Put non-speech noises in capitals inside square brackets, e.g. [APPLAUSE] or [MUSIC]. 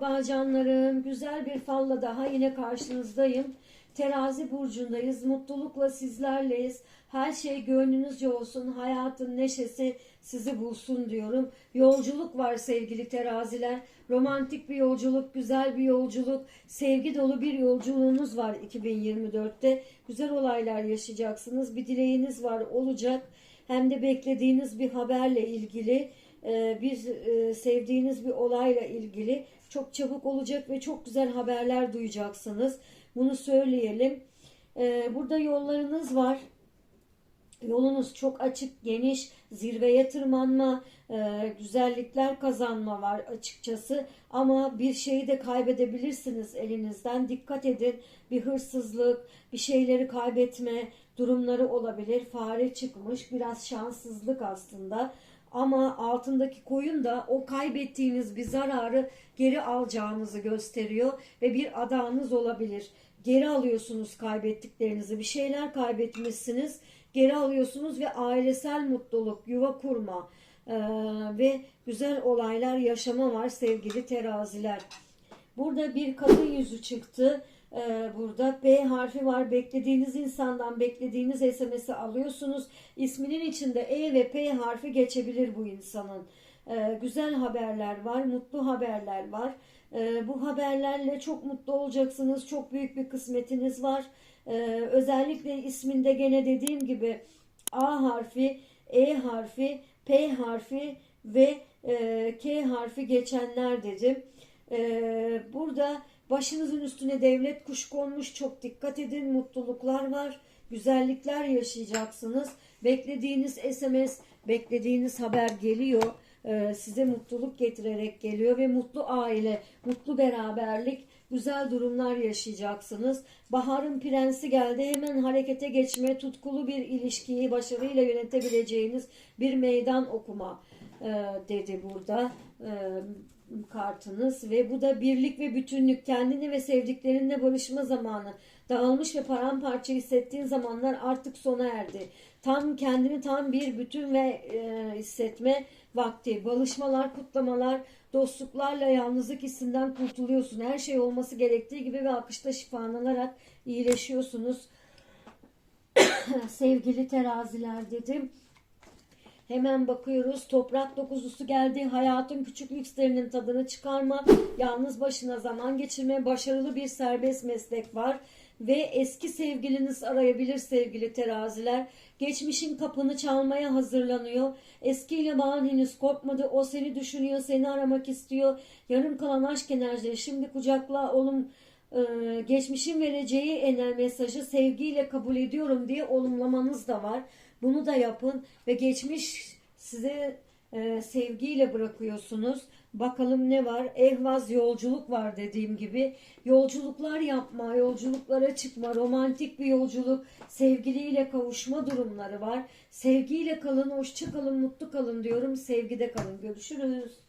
Merhaba canlarım. Güzel bir falla daha yine karşınızdayım. Terazi burcundayız. Mutlulukla sizlerleyiz. Her şey gönlünüzce olsun. Hayatın neşesi sizi bulsun diyorum. Yolculuk var sevgili teraziler. Romantik bir yolculuk, güzel bir yolculuk, sevgi dolu bir yolculuğunuz var 2024'te. Güzel olaylar yaşayacaksınız. Bir dileğiniz var olacak. Hem de beklediğiniz bir haberle ilgili e, bir e, sevdiğiniz bir olayla ilgili çok çabuk olacak ve çok güzel haberler duyacaksınız. Bunu söyleyelim. E, Burada yollarınız var. Yolunuz çok açık, geniş, zirveye tırmanma, e, güzellikler kazanma var açıkçası. Ama bir şeyi de kaybedebilirsiniz elinizden. Dikkat edin. Bir hırsızlık, bir şeyleri kaybetme durumları olabilir. Fare çıkmış, biraz şanssızlık aslında. Ama altındaki koyun da o kaybettiğiniz bir zararı geri alacağınızı gösteriyor ve bir adağınız olabilir. Geri alıyorsunuz kaybettiklerinizi. Bir şeyler kaybetmişsiniz. Geri alıyorsunuz ve ailesel mutluluk, yuva kurma eee, ve güzel olaylar yaşama var sevgili teraziler. Burada bir kadın yüzü çıktı. Ee, burada B harfi var. Beklediğiniz insandan beklediğiniz SMS'i alıyorsunuz. İsminin içinde E ve P harfi geçebilir bu insanın. Ee, güzel haberler var, mutlu haberler var. Ee, bu haberlerle çok mutlu olacaksınız. Çok büyük bir kısmetiniz var. Özellikle isminde gene dediğim gibi A harfi, E harfi, P harfi ve e, K harfi geçenler dedim. Ee, burada başınızın üstüne devlet kuş konmuş. Çok dikkat edin. Mutluluklar var. Güzellikler yaşayacaksınız. Beklediğiniz SMS, beklediğiniz haber geliyor. Ee, size mutluluk getirerek geliyor ve mutlu aile, mutlu beraberlik, güzel durumlar yaşayacaksınız. Baharın prensi geldi. Hemen harekete geçme, tutkulu bir ilişkiyi başarıyla yönetebileceğiniz bir meydan okuma e, dedi burada e, kartınız. Ve bu da birlik ve bütünlük kendini ve sevdiklerinle barışma zamanı. Dağılmış ve paramparça hissettiğin zamanlar artık sona erdi. Tam kendini tam bir bütün ve e, hissetme vakti. Balışmalar kutlamalar dostluklarla yalnızlık hissinden kurtuluyorsun. Her şey olması gerektiği gibi ve akışta şifalanarak iyileşiyorsunuz. [COUGHS] Sevgili teraziler dedim Hemen bakıyoruz. Toprak dokuzusu geldi. Hayatın küçük lükslerinin tadını çıkarma. Yalnız başına zaman geçirme. Başarılı bir serbest meslek var. Ve eski sevgiliniz arayabilir sevgili teraziler. Geçmişin kapını çalmaya hazırlanıyor. Eskiyle bağın henüz kopmadı. O seni düşünüyor, seni aramak istiyor. Yarım kalan aşk enerjileri şimdi kucakla olum e, geçmişin vereceği ener mesajı sevgiyle kabul ediyorum diye olumlamanız da var. Bunu da yapın ve geçmiş size e, sevgiyle bırakıyorsunuz. Bakalım ne var? Ehvaz yolculuk var dediğim gibi. Yolculuklar yapma, yolculuklara çıkma, romantik bir yolculuk, sevgiliyle kavuşma durumları var. Sevgiyle kalın, hoşça kalın, mutlu kalın diyorum. Sevgide kalın. Görüşürüz.